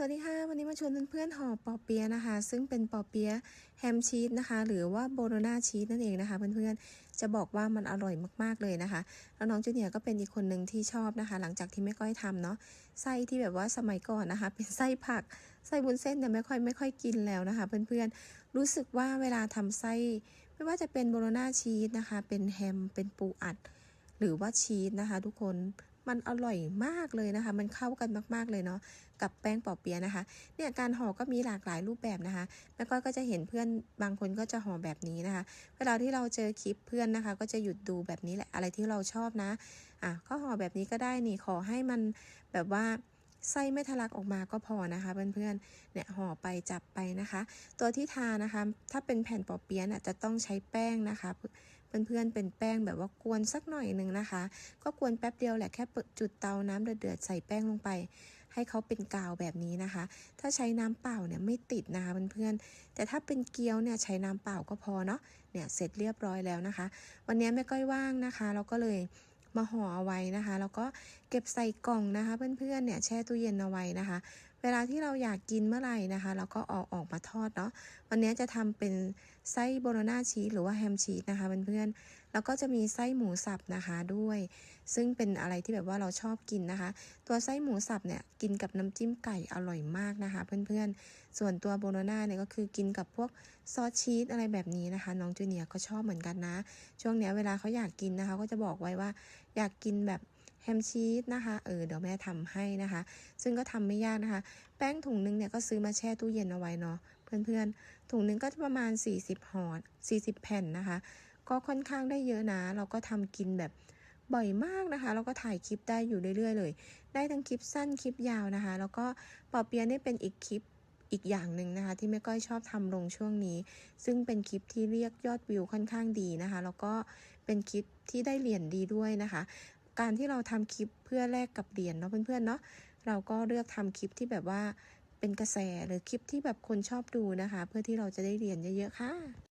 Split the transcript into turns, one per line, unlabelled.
สวัสดีค่ะ วันนี้มาชวนเพื่อนๆห่อปอเปี๊ยะนะคะ ซึ่งเป็นปอเปี๊ยะแฮมชีสนะคะ หรือว่าโบโลนาชีสนั่นเองนะคะ เพื่อนๆจะบอกว่ามันอร่อยมากๆเลยนะคะ แล้วน้องจูเนียร์ก็เป็นอีกคนหนึ่งที่ชอบนะคะ หลังจากที่ไม่ก้อยทำเนาะไส้ที่แบบว่าสมัยก่อนนะคะ เป็นไส้ผักไส้บุนเส้นเนี่ยไม่ค่อยไม่ค่อยกินแล้วนะคะ เพื่อนๆรู้สึกว่าเวลาทำไส้ ไม่ว่าจะเป็นโบโลนาชีสนะคะ เป็นแฮมเป็นปูอัด หรือว่าชีสนะคะ ทุกคน มันอร่อยมากเลยนะคะ มันเข้ากันมากๆเลยเนาะกับแป้งปอเปี๊ยะนะคะ เนี่ยการห่อก็มีหลากหลายรูปแบบนะคะแม่ก้อยก็จะเห็นเพื่อนบางคนก็จะห่อแบบนี้นะคะ เวลาที่เราเจอคลิปเพื่อนนะคะ ก็จะหยุดดูแบบนี้แหละอะไรที่เราชอบนะอะก็ห่อแบบนี้ก็ได้นี่ขอให้มันแบบว่าไส้ไม่ทะลักออกมาก็พอนะคะเพื่อนๆ เนี่ยห่อไปจับไปนะคะ ตัวที่ทานะคะ ถ้าเป็นแผ่นปอเปี๊ยะน่ะจะต้องใช้แป้งนะคะ เพื่อนๆเป็นแป้งแบบว่ากวนสักหน่อยหนึ่งนะคะ ก็กวนแป๊บเดียวแหละแค่จุดเตาน้ำเดือดๆใส่แป้งลงไป ให้เขาเป็นกาวแบบนี้นะคะ ถ้าใช้น้ำเปล่าเนี่ยไม่ติดนะคะเพื่อนๆแต่ถ้าเป็นเกี๊ยวเนี่ยใช้น้ำเปล่าก็พอเนาะเนี่ยเสร็จเรียบร้อยแล้วนะคะ วันนี้แม่ก้อยว่างนะคะ เราก็เลยมาห่อเอาไว้นะคะ แล้วก็เก็บใส่กล่องนะคะ เพื่อนๆเนี่ยแช่ตู้เย็นเอาไว้นะคะเวลาที่เราอยากกินเมื่อไหร่นะคะเราก็เอาออกมาทอดเนาะวันนี้จะทำเป็นไส้โบโลนาชีสหรือว่าแฮมชีสนะคะเพื่อนๆแล้วก็จะมีไส้หมูสับนะคะด้วย ซึ่งเป็นอะไรที่แบบว่าเราชอบกินนะคะ ตัวไส้หมูสับเนี่ยกินกับน้ำจิ้มไก่อร่อยมากนะคะ เพื่อนๆ ส่วนตัวโบโลนาเนี่ยก็คือกินกับพวกซอสชีสอะไรแบบนี้นะคะ น้องจูเนียร์ก็ชอบเหมือนกันนะ ช่วงนี้เวลาเขาอยากกินนะคะ ก็จะบอกไว้ว่าอยากกินแบบ ฮมชีสนะคะ เออ เดี๋ยวแม่ทำให้นะคะ ซึ่งก็ทำไม่ยากนะคะ แป้งถุงนึงเนี่ยก็ซื้อมาแช่ตู้เย็นเอาไว้เนาะ เพื่อนๆ ถุงนึงก็จะประมาณ 40ห่อ40 แผ่นนะคะ ก็ค่อนข้างได้เยอะนะ เราก็ทำกินแบบบ่อยมากนะคะเราก็ถ่ายคลิปได้อยู่เรื่อยๆเลย ได้ทั้งคลิปสั้นคลิปยาวนะคะ แล้วก็ปอเปียะนี่เป็นอีกคลิปอีกอย่างหนึ่งนะคะ ที่แม่ก้อยชอบทำลงช่วงนี้ ซึ่งเป็นคลิปที่เรียกยอดวิวค่อนข้างดีนะคะ แล้วก็เป็นคลิปที่ได้เหรียญดีด้วยนะคะ การที่เราทำคลิปเพื่อแลกกับเหรียญเนาะเพื่อนๆเนาะเราก็เลือกทำคลิปที่แบบว่าเป็นกระแสหรือคลิปที่แบบคนชอบดูนะคะ เพื่อที่เราจะได้เหรียญเยอะๆค่ะ